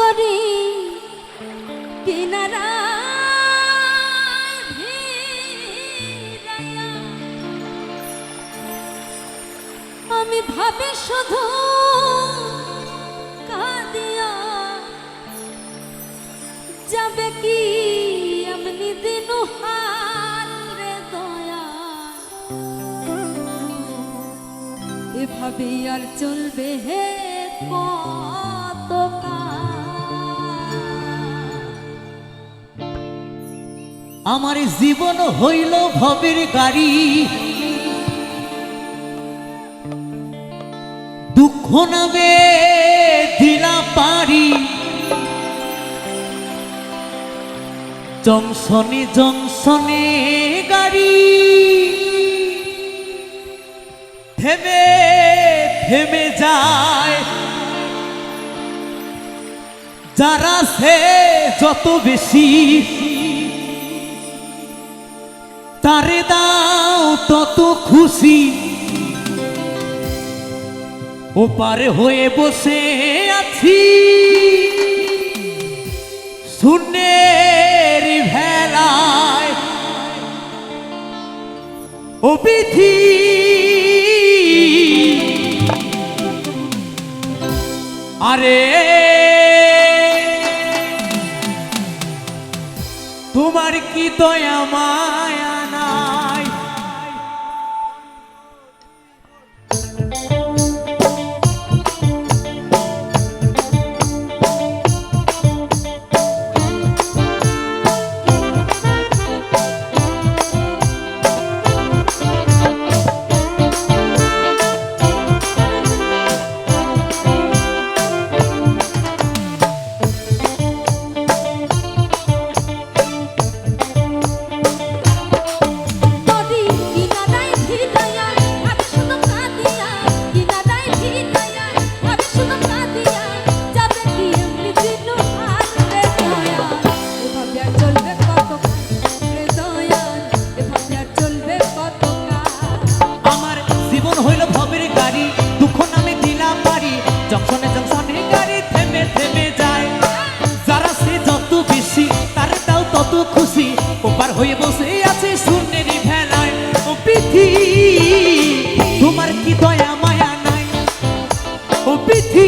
নদরী কিনারা আমি ভাবি শুধু কাঁদিয়া। যাবে কি এমনি দিন হারে আর চলবে হে কর আমার জীবন হইল ভবের গাড়ি। দুঃখ নামে দিলা পারি জংশনে জংশনে গাড়ি। থেমে থেমে যায়। যারা সে যত বেশি তারে দাও তত খুশি। ওপারে হয়ে বসে আছি। শূন্যের ভেলায়। ও পিথি। আরে তোমার কি দয়া মায়া?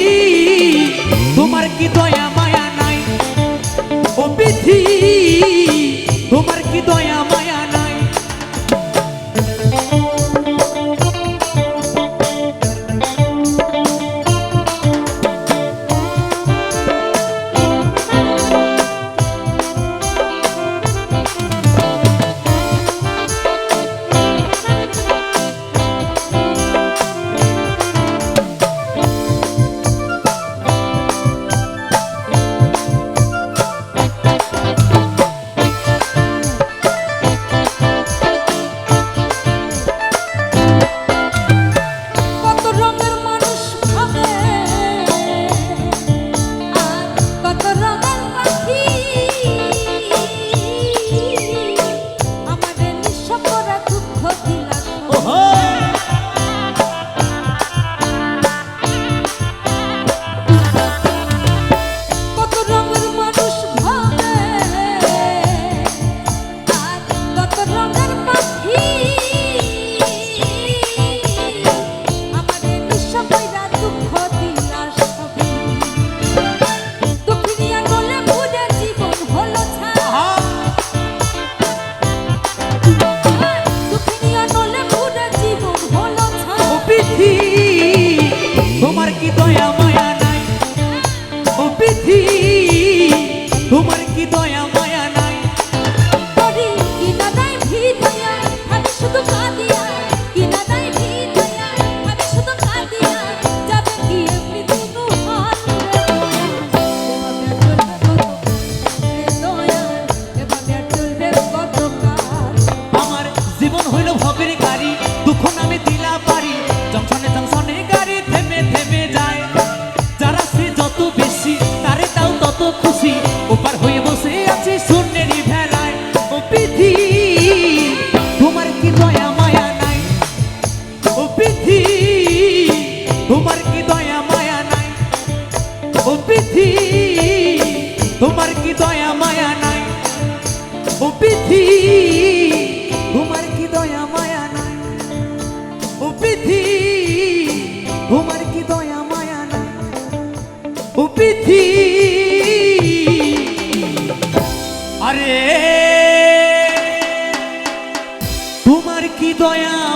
see দয়া মায়া নাই। ও পৃথিবী তোমার আরে তোমার কি দয়া?